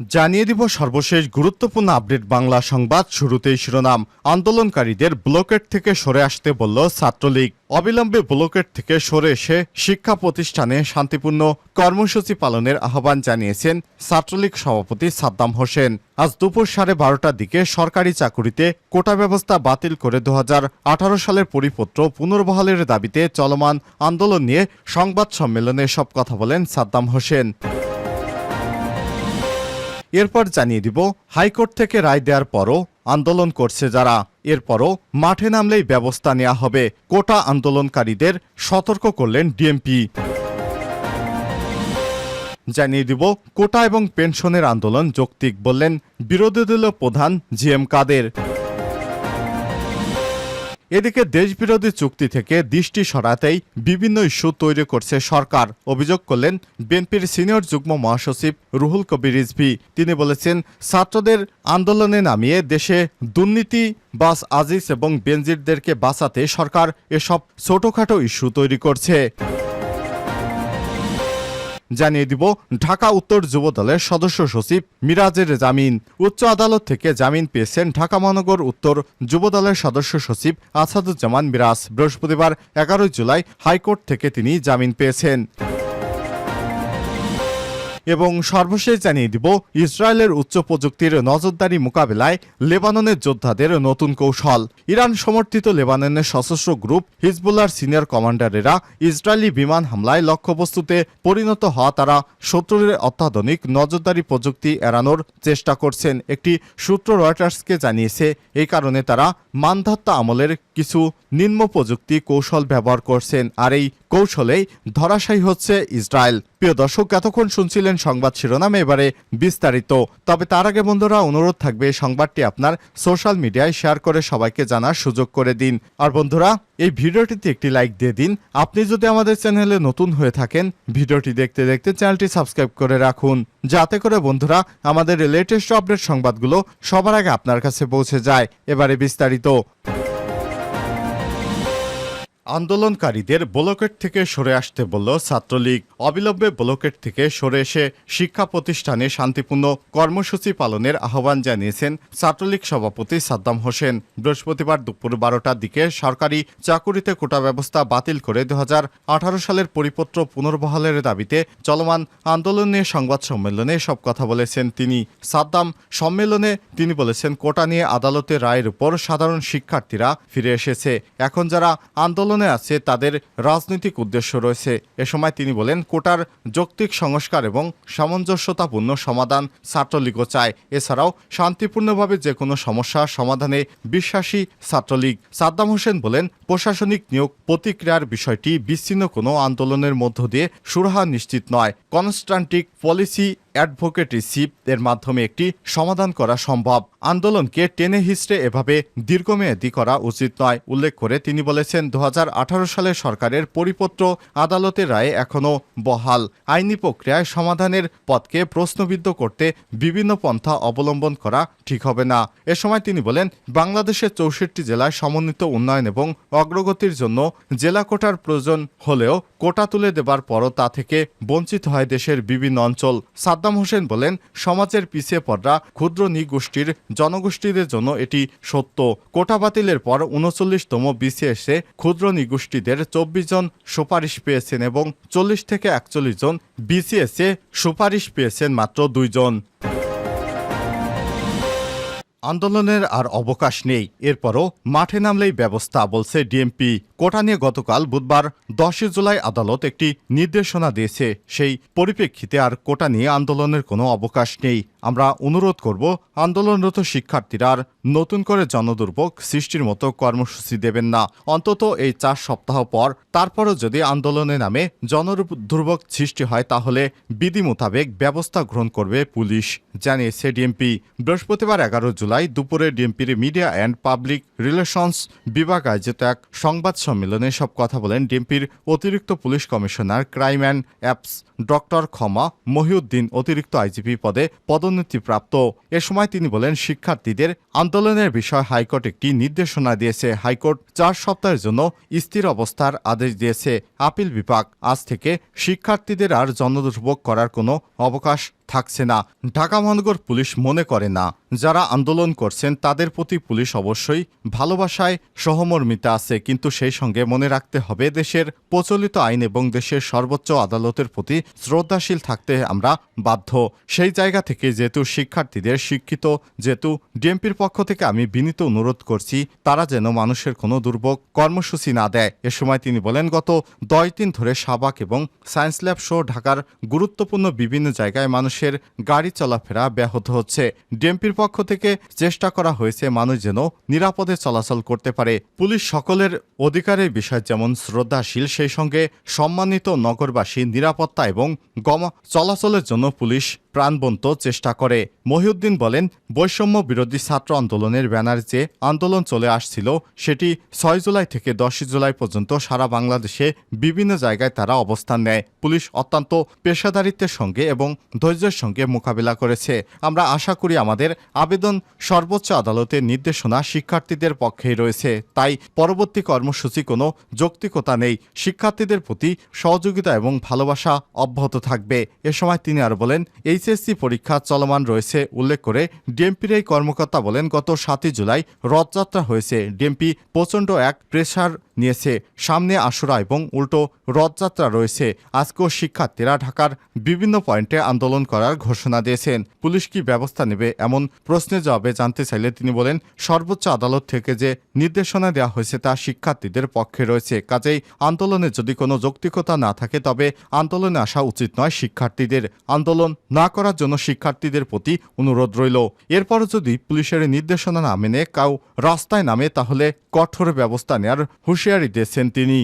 জানিয়ে দিব সর্বশেষ গুরুত্বপূর্ণ আপডেট বাংলা সংবাদ শুরুতেই শিরোনাম। আন্দোলনকারীদের ব্লকেট থেকে সরে আসতে বলল ছাত্রলীগ। অবিলম্বে ব্লকেট থেকে সরে এসে শিক্ষা প্রতিষ্ঠানে শান্তিপূর্ণ কর্মসূচি পালনের আহ্বান জানিয়েছেন ছাত্রলীগ সভাপতি সাদ্দাম হোসেন। আজ দুপুর সাড়ে বারোটার দিকে সরকারি চাকুরিতে কোটা ব্যবস্থা বাতিল করে দু হাজার আঠারো সালের পরিপত্র পুনর্বহালের দাবিতে চলমান আন্দোলন নিয়ে সংবাদ সম্মেলনে সব কথা বলেন সাদ্দাম হোসেন। এরপর জানিয়ে দিব, হাইকোর্ট থেকে রায় দেওয়ার পরও আন্দোলন করছে যারা। এরপরও মাঠে নামলেই ব্যবস্থা নেওয়া হবে। কোটা আন্দোলনকারীদের সতর্ক করলেন ডিএমপি। জানিয়ে দিব, কোটা এবং পেনশনের আন্দোলন যৌক্তিক বললেন বিরোধী দলীয় প্রধান জি এম কাদের। এদিকে দেশবিরোধী চুক্তি থেকে দৃষ্টি সরাতেই বিভিন্ন ইস্যু তৈরি করছে সরকার। অভিযোগ করলেন বিএনপির সিনিয়র যুগ্ম মহাসচিব রুহুল কবির রিজভি। তিনি বলেছেন, ছাত্রদের আন্দোলনে নামিয়ে দেশে দুর্নীতি, বাস আজিজ এবং বেনজিরদেরকে বাঁচাতে সরকার এসব ছোটখাটো ইস্যু তৈরি করছে। জানিয়ে দিব ঢাকা উত্তর যুব দলের সদস্য সচিব মিরাজের জামিন। উচ্চ আদালত থেকে জামিন পেয়েছেন ঢাকা মহানগর উত্তর যুব দলের সদস্য সচিব আসাদুজ্জামান মিরাজ। বৃহস্পতিবার এগারোই জুলাই হাইকোর্ট থেকে তিনি জামিন পেয়েছেন। এবং সর্বশেষ জানিয়ে দিব, ইসরায়েলের উচ্চ প্রযুক্তির নজরদারি মোকাবেলায় লেবাননের যোদ্ধাদের নতুন কৌশল। ইরান সমর্থিত লেবাননের সশস্ত্র গ্রুপ হিজবুল্লার সিনিয়র কমান্ডারেরা ইসরায়েলি বিমান হামলায় লক্ষ্যবস্তুতে পরিণত হওয়া তারা শত্রুর অত্যাধুনিক নজরদারি প্রযুক্তি এড়ানোর চেষ্টা করছেন। একটি সূত্র রয়টার্সকে জানিয়েছে, এই কারণে তারা মানধাত্তা আমলের কিছু নিম্ন প্রযুক্তি কৌশল ব্যবহার করছেন। আর এই কৌশলেই ধরাশায়ী হচ্ছে ইসরায়েল। প্রিয় দর্শক, এতক্ষণ শুনছিলেন সংবাদ শিরোনাম, এবারে বিস্তারিত। তবে তার আগে বন্ধুরা, অনুরোধ থাকবে সংবাদটি আপনার সোশ্যাল মিডিয়ায় শেয়ার করে সবাইকে জানার সুযোগ করে দিন। আর বন্ধুরা, এই ভিডিওটিতে একটি লাইক দিয়ে দিন। আপনি যদি আমাদের চ্যানেলে নতুন হয়ে থাকেন, ভিডিওটি দেখতে দেখতে চ্যানেলটি সাবস্ক্রাইব করে রাখুন। যাতে করে বন্ধুরা, আমাদের লেটেস্ট আপডেট সংবাদগুলো সবার আগে আপনার কাছে পৌঁছে যায়। এবারে বিস্তারিত। আন্দোলনকারীদের ব্লকেট থেকে সরে আসতে বলল ছাত্রলীগ। অবিলম্বে ব্লকেট থেকে সরে এসে শিক্ষা প্রতিষ্ঠানে শান্তিপূর্ণ কর্মসূচি পালনের আহ্বান জানিয়েছেন ছাত্রলীগ সভাপতি সাদ্দাম হোসেন। বৃহস্পতিবার দুপুর বারোটার দিকে সরকারি চাকুরিতে কোটা ব্যবস্থা বাতিল করে দু হাজার আঠারো সালের পরিপত্র পুনর্বহালের দাবিতে চলমান আন্দোলন নিয়ে সংবাদ সম্মেলনে সব কথা বলেছেন তিনি। সাদ্দাম সম্মেলনে তিনি বলেছেন, কোটা নিয়ে আদালতের রায়ের উপর সাধারণ শিক্ষার্থীরা ফিরে এসেছে। এখন যারা আন্দোলনে আছে তাদের রাজনৈতিক উদ্দেশ্য রয়েছে। এ সময় তিনি বলেন, কোটার যৌক্তিক সংস্কার এবং সামঞ্জস্যতাপূর্ণ সমাধান ছাত্রলীগও চায়। এছাড়াও শান্তিপূর্ণভাবে যে কোনো সমস্যা সমাধানে বিশ্বাসী ছাত্রলীগ। সাদ্দাম হোসেন বলেন, প্রশাসনিক নিয়োগ প্রতিক্রিয়ার বিষয়টি বিচ্ছিন্ন কোনো আন্দোলনের মধ্য দিয়ে সুরাহা নিশ্চিত নয়। কনস্ট্যান্টিক পলিসি অ্যাডভোকেটিসিপ এর মাধ্যমে একটি সমাধান করা সম্ভব। আন্দোলনকে টেনে হিস্ট্রে এভাবে দীর্ঘমেয়াদী করা উচিত নয়, উল্লেখ করে তিনি বলেছেন দু হাজার আঠারো সালে সরকারের পরিপত্র আদালতের রায়ে এখনও বহাল। আইনি প্রক্রিয়ায় সমাধানের পথকে প্রশ্নবিদ্ধ করতে বিভিন্ন পন্থা অবলম্বন করা ঠিক হবে না। এ সময় তিনি বলেন, বাংলাদেশের চৌষট্টি জেলায় সমন্বিত উন্নয়ন এবং অগ্রগতির জন্য জেলা কোটার প্রয়োজন হলেও কোটা তুলে দেবার পরও তা থেকে বঞ্চিত হয় দেশের বিভিন্ন অঞ্চল। সাদ্দাম হোসেন বলেন, সমাজের পিছিয়ে পড়া ক্ষুদ্র নিগোষ্ঠীর জনগোষ্ঠীদের জন্য এটি সত্য। কোটা বাতিলের পর উনচল্লিশতম বিসিএসে ক্ষুদ্র নিগোষ্ঠীদের চব্বিশ জন সুপারিশ পেয়েছেন এবং চল্লিশ থেকে একচল্লিশ জন বিসিএসে সুপারিশ পেয়েছেন মাত্র দুইজন আন্দোলনের আর অবকাশ নেই। এরপরও মাঠে নামলেই ব্যবস্থা, বলছে ডিএমপি। কোটা নিয়ে গতকাল বুধবার দশই জুলাই আদালত একটি নির্দেশনা দিয়েছে। সেই পরিপ্রেক্ষিতে আর কোটা নিয়ে আন্দোলনের কোনো অবকাশ নেই। আমরা অনুরোধ করব, আন্দোলনরত শিক্ষার্থীরা আর নতুন করে জনদুর্ভোগ সৃষ্টির মতো কর্মসূচি দেবেন না। অন্তত এই চার সপ্তাহ পর, তারপরও যদি আন্দোলনে নামে জনদুর্ভোগ সৃষ্টি হয়, তাহলে বিধি মোতাবেক ব্যবস্থা গ্রহণ করবে পুলিশ, জানিয়েছে ডিএমপি। বৃহস্পতিবার এগারো জুলাই জুলাই দুপুরে ডিএমপির মিডিয়া অ্যান্ড পাবলিক রিলেশনস বিভাগ আয়োজিত এক সংবাদ সম্মেলনে সব কথা বলেন ডিএমপির অতিরিক্ত police commissioner crime and ops doctor ক্ষমা মহিউদ্দিন, অতিরিক্ত আইজিপি পদে পদোন্নতিপ্রাপ্ত। এ সময় তিনি বলেন, শিক্ষার্থীদের আন্দোলনের বিষয়ে হাইকোর্ট একটি নির্দেশনা দিয়েছে। হাইকোর্ট চার সপ্তাহের জন্য স্থির অবস্থার আদেশ দিয়েছে। আপিল বিভাগ আজ থেকে শিক্ষার্থীদের আর জনদুর্ভোগ করার কোনো অবকাশ থাকছে না। ঢাকা মহানগর পুলিশ মনে করে না। যারা আন্দোলন করছেন, তাদের প্রতি পুলিশ অবশ্যই ভালোবাসায় সহমর্মিতা আছে। কিন্তু সেই সঙ্গে মনে রাখতে হবে, দেশের প্রচলিত আইন এবং দেশের সর্বোচ্চ আদালতের প্রতি শ্রদ্ধাশীল থাকতে আমরা বাধ্য। সেই জায়গা থেকে যেহেতু শিক্ষার্থীদের শিক্ষিত, যেহেতু ডিএমপির পক্ষ থেকে আমি বিনীত অনুরোধ করছি, তারা যেন মানুষের কোনো দুর্ভোগ কর্মসূচি না দেয়। এ সময় তিনি বলেন, গত দশ দিন ধরে সাবাক এবং সায়েন্স ল্যাব সহ ঢাকার গুরুত্বপূর্ণ বিভিন্ন জায়গায় মানুষের গাড়ি চলাফেরা ব্যাহত হচ্ছে। ডিএমপির পক্ষ থেকে চেষ্টা করা হয়েছে মানুষ যেন নিরাপদে চলাচল করতে পারে। পুলিশ সকলের অধিকারের বিষয় যেমন শ্রদ্ধাশীল, সেই সঙ্গে সম্মানিত নগরবাসী নিরাপত্তা এবং গম চলাচলের জন্য পুলিশ প্রাণবন্ত চেষ্টা করে। মহিউদ্দিন বলেন, বৈষম্য বিরোধী ছাত্র আন্দোলনের ব্যানার যে আন্দোলন চলে আসছিল, সেটি ছয় জুলাই থেকে দশই জুলাই পর্যন্ত সারা বাংলাদেশে বিভিন্ন জায়গায় তারা অবস্থান নেয়। পুলিশ অত্যন্ত পেশাদারিত্বের সঙ্গে এবং ধৈর্যের সঙ্গে মোকাবিলা করেছে। আমরা আশা করি আমাদের আবেদন সর্বোচ্চ আদালতের নির্দেশনা শিক্ষার্থীদের পক্ষেই রয়েছে। তাই পরবর্তী কর্মসূচি কোনো যৌক্তিকতা নেই। শিক্ষার্থীদের প্রতি সহযোগিতা এবং ভালোবাসা অব্যাহত থাকবে। এ সময় তিনি আরও বলেন এইচএসসি পরীক্ষা চলমান রয়েছে, উল্লেখ করে ডিএমপির এই কর্মকর্তা বলেন, গত সাতই জুলাই রথযাত্রা হয়েছে। ডিএমপি প্রচণ্ড এক প্রেসার নিয়েছে সামনে আশুরা এবং উল্টো রথযাত্রা রয়েছে। আজকেও শিক্ষার্থীরা ঢাকার বিভিন্ন পয়েন্টে আন্দোলন করার ঘোষণা দিয়েছেন। পুলিশ কি ব্যবস্থা নেবে এমন প্রশ্নের জবাবে জানতে চাইলে তিনি বলেন, সর্বোচ্চ আদালত থেকে যে নির্দেশনা দেওয়া হয়েছে তা শিক্ষার্থীদের পক্ষে রয়েছে। কাজেই আন্দোলনে যদি কোনো যৌক্তিকতা না থাকে, তবে আন্দোলনে আসা উচিত নয় শিক্ষার্থীদের। আন্দোলন না করার জন্য শিক্ষার্থীদের প্রতি অনুরোধ রইল। এরপরও যদি পুলিশের নির্দেশনা না মেনে কাউ রাস্তায় নামে, তাহলে কঠোর ব্যবস্থা নেওয়ার হুঁশিয়ারি দিয়েছেন তিনি।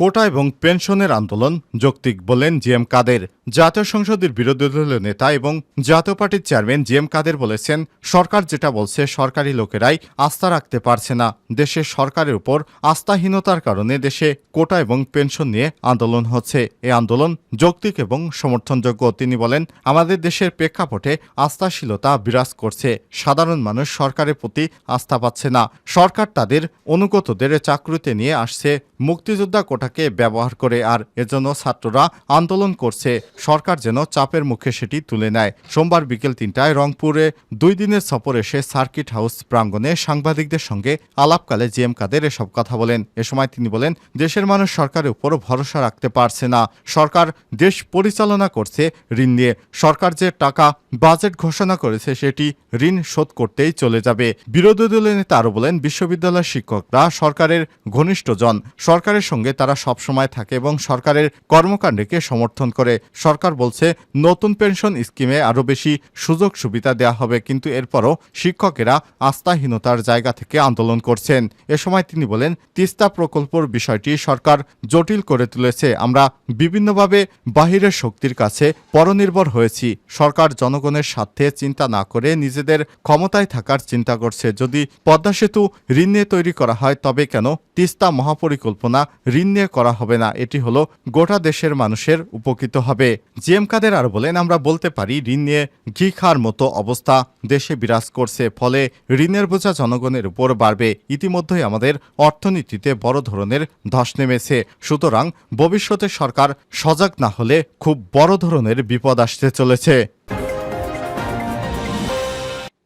কোটা এবং পেনশনের আন্দোলন, যৌক্তিক বলেন জি এম কাদের। জাতীয় সংসদের বিরোধী দলীয় নেতা এবং জাতীয় পার্টির চেয়ারম্যান জি এম কাদের বলেছেন, সরকার যেটা বলছে সরকারি লোকেরাই আস্থা রাখতে পারছে না। দেশের সরকারের উপর আস্থাহীনতার কারণে দেশে কোটা এবং পেনশন নিয়ে আন্দোলন হচ্ছে। এ আন্দোলন যৌক্তিক এবং সমর্থনযোগ্য, তিনি বলেন, আমাদের দেশের প্রেক্ষাপটে আস্থাশীলতা বিরাজ করছে। সাধারণ মানুষ সরকারের প্রতি আস্থা পাচ্ছে না। সরকার তাদের অনুগতদের চাকরিতে নিয়ে আসছে। মুক্তিযোদ্ধা কোটাকে ব্যবহার করে আর এজন্য ছাত্ররা আন্দোলন করছে। সরকার যেন চাপের মুখে সেটি তুলে নেয়। সোমবার বিকেল তিনটায় রংপুরে দুই দিনের সফর এসে সার্কিট হাউস প্রাঙ্গণে সাংবাদিকদের সঙ্গে আলাপকালে জি এম কাদের এসব কথা বলেন। এ সময় তিনি বলেন, দেশের মানুষ সরকারের উপর ভরসা রাখতে পারছে না। সরকার দেশ পরিচালনা করছে ঋণ নিয়ে। সরকার যে টাকা বাজেট ঘোষণা করেছে সেটি ঋণ শোধ করতেই চলে যাবে। বিরোধী দলের নেতা আরও বলেন, বিশ্ববিদ্যালয়ের শিক্ষকরা সরকারের ঘনিষ্ঠজন। সরকারের সঙ্গে তারা সবসময় থাকে এবং সরকারের কর্মকাণ্ডকে সমর্থন করে। সরকার বলছে, নতুন পেনশন স্কিমে আরও বেশি সুযোগ সুবিধা দেওয়া হবে, কিন্তু এরপরও শিক্ষকেরা আস্থাহীনতার জায়গা থেকে আন্দোলন করছেন। এ সময় তিনি বলেন, তিস্তা প্রকল্পর বিষয়টি সরকার জটিল করে তুলেছে। আমরা বিভিন্নভাবে বাহিরের শক্তির কাছে পরনির্ভর হয়েছি। সরকার জনগণের স্বার্থে চিন্তা না করে নিজেদের ক্ষমতায় থাকার চিন্তা করছে। যদি পদ্মা সেতু ঋণ নিয়ে তৈরি করা হয়, তবে কেন তিস্তা মহাপরিকল্পনা ঋণ নিয়ে করা হবে না। এটি হলো গোটা দেশের মানুষের উপকৃত হবে। জি এম কাদের আর বলেন, আমরা বলতে পারি, ঋণ নিয়ে ঘি মতো অবস্থা দেশে বিরাজ করছে, ফলে ঋণের বোঝা জনগণের উপর বাড়বে। ইতিমধ্যেই আমাদের অর্থনীতিতে বড় ধরনের ধস নেমেছে। সুতরাং ভবিষ্যতে সরকার সজাগ না হলে খুব বড় ধরনের বিপদ আসতে চলেছে।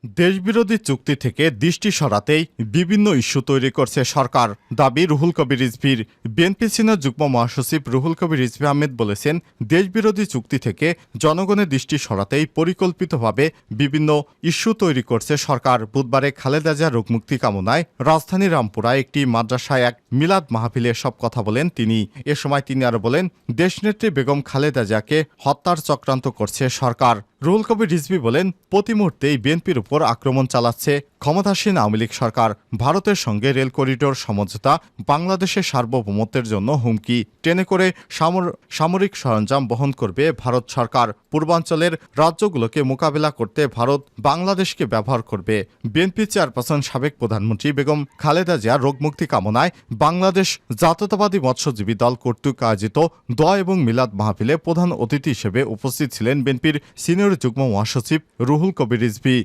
দেশবিরোধী চুক্তি থেকে দৃষ্টি সরাতেই বিভিন্ন ইস্যু তৈরি করছে সরকার। দাবি, রুহুল কবির রিজভির। বিএনপি সিনিয়র যুগ্ম মহাসচিব রুহুল কবির রিজভি আহমেদ বলেছেন, দেশবিরোধী চুক্তি থেকে জনগণের দৃষ্টি সরাতেই পরিকল্পিতভাবে বিভিন্ন ইস্যু তৈরি করছে সরকার। বুধবারে খালেদা রোগমুক্তি কামনায় রাজধানী রামপুরায় একটি মাদ্রাসায় এক মিলাদ মাহফিলে সব কথা বলেন তিনি। এ সময় তিনি আরও বলেন, দেশনেত্রী বেগম খালেদা জিয়াকে হত্যার চক্রান্ত করছে সরকার। রুহুল কবির রিজভি বলেন, প্রতি মুহূর্তেই বিএনপির উপর উপর আক্রমণ চালাচ্ছে ক্ষমতাসীন আওয়ামী লীগ সরকার। ভারতের সঙ্গে রেল করিডোর সমঝোতা বাংলাদেশের সার্বভৌমত্বের জন্য হুমকি, টেনে করে সামর- সামরিক সরঞ্জাম বহন করবে ভারত সরকার। পূর্বাঞ্চলের রাজ্যগুলোকে মোকাবেলা করতে ভারত বাংলাদেশকে ব্যবহার করবে। বিএনপি চেয়ারপারসন সাবেক প্রধানমন্ত্রী বেগম খালেদা জিয়া রোগমুক্তি কামনায় বাংলাদেশ জাতীয়তাবাদী মৎস্যজীবী দল কর্তৃক আয়োজিত দোয়া এবং মিলাদ মাহফিলে প্রধান অতিথি হিসেবে উপস্থিত ছিলেন বিএনপির সিনিয়র যুগ্ম মহাসচিব রুহুল কবির রিজভী।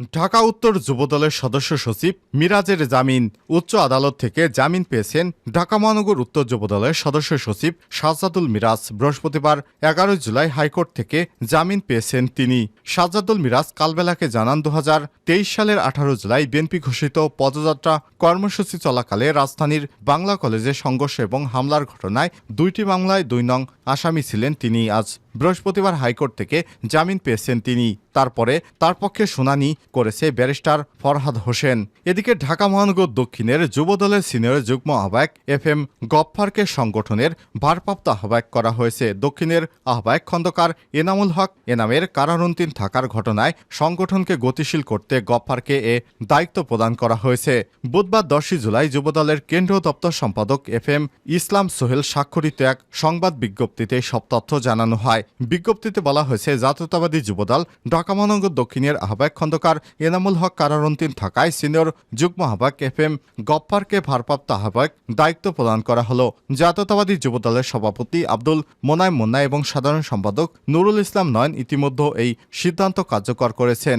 ঢাকা উত্তর যুবদলের সদস্য সচিব মিরাজের জামিন উচ্চ আদালত থেকে জামিন পেয়েছেন ঢাকা মহানগর উত্তর যুবদলের সদস্য সচিব সাজ্জাদুল মিরাজ। বৃহস্পতিবার এগারো জুলাই হাইকোর্ট থেকে জামিন পেয়েছেন তিনি। সাজ্জাদুল মিরাজ কালবেলাকে জানান দু হাজার তেইশ সালের আঠারো জুলাই বিএনপি ঘোষিত পদযাত্রা কর্মসূচি চলাকালে রাজধানীর বাংলা কলেজে সংঘর্ষ এবং হামলার ঘটনায় দুইটি মামলায় দুই নং আসামি ছিলেন তিনি। আজ বৃহস্পতিবার হাইকোর্ট থেকে জামিন পেয়েছেন তিনি। তারপরে তার পক্ষে শুনানি করেছে ব্যারিস্টার ফরহাদ হোসেন। এদিকে ঢাকা মহানগর দক্ষিণের যুবদলের সিনিয়র যুগ্ম আহ্বায়ক এফ এম গফফারকে সংগঠনের ভারপ্রাপ্ত আহ্বায়ক করা হয়েছে। দক্ষিণের আহ্বায়ক খন্দকার এনামুল হক এনামের কারারন্তিন থাকার ঘটনায় সংগঠনকে গতিশীল করতে গফফারকে এ দায়িত্ব প্রদান করা হয়েছে। বুধবার দশই জুলাই যুবদলের কেন্দ্রীয় দপ্তর সম্পাদক এফ এম ইসলাম সোহেল স্বাক্ষরিত এক সংবাদ বিজ্ঞপ্তিতে সব তথ্য জানানো হয়। বিজ্ঞপ্তিতে বলা হয়েছে, জাতীয়তাবাদী যুবদল ঢাকা মহানগর দক্ষিণের আহ্বায়ক খন্দকার এনামুল হক কারারন্তিন থাকায় সিনিয়র যুগ্ম আহ্বায়ক এফ এম গপ্পারকে ভারপ্রাপ্ত আহ্বায়ক দায়িত্ব প্রদান করা হল। জাতীয়তাবাদী যুবদলের সভাপতি আব্দুল মোনায় মুন্না এবং সাধারণ সম্পাদক নুরুল ইসলাম নয়ন ইতিমধ্যে এই সিদ্ধান্ত কার্যকর করেছেন।